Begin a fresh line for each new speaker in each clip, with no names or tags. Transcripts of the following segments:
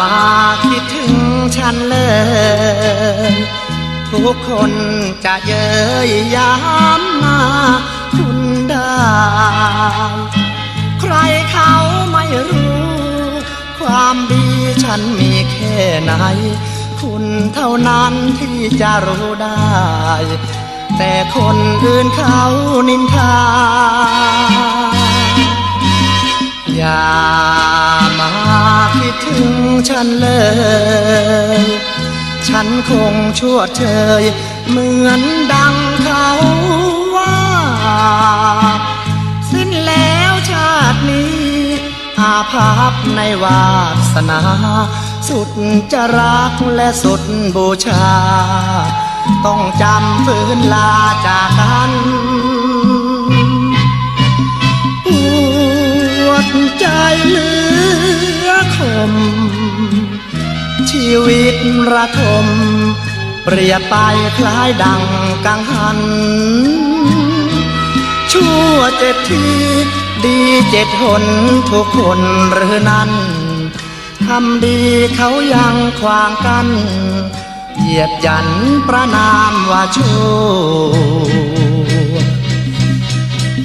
มาคิดถึงฉันเลย ทุกคนจะเย้ยย้ำมาคุณได้ ใครเขาไม่รู้ ความดีฉันมีแค่ไหน คุณเท่านั้นที่จะรู้ได้ แต่คนอื่นเขานินทา อย่า ฉันเลย ฉันคงชั่วเชยเหมือนดังเขาว่า สิ้นแล้วชาตินี้ อาภัพในวาสนา สุดจะรักและสุดบูชา ต้องจำฝืนลาจากกันปวดใจเหลือคม วิตระทม เปรียบไปคล้ายดังกังหัน ชั่วเจ็ดทีดีเจ็ดหนทุกคนหรือนั้นทำดีเขายังขวางกัน เหยียดยันประนามว่าชั่ว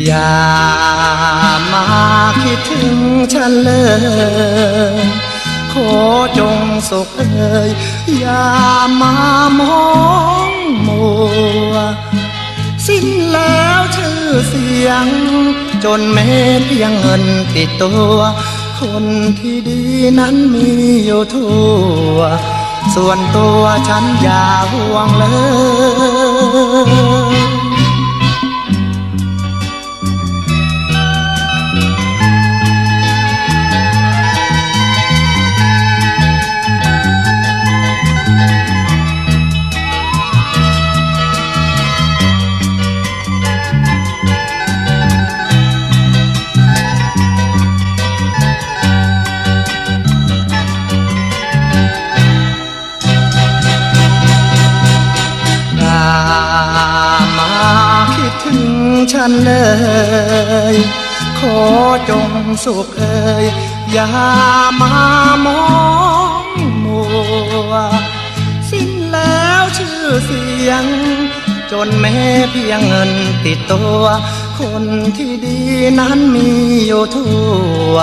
อย่ามาคิดถึงฉันเลย สุขเอ่ยอย่ามามองมัว สิ้นแล้วชื่อเสียง จนแม้เพียงเงินติดตัว คนที่ดีนั้นมีอยู่ทั่ว ส่วนตัวฉันอย่าห่วงเลยันเลย ขอจงสุขเอ่ยอย่ามามองมัว สิ้นแล้วชื่อเสียง จนแม้เพียงเงินติดตัว คนที่ดีนั้นมีอยู่ทั่ว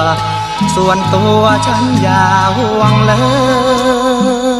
ส่วนตัวฉันอย่าห่วงเลย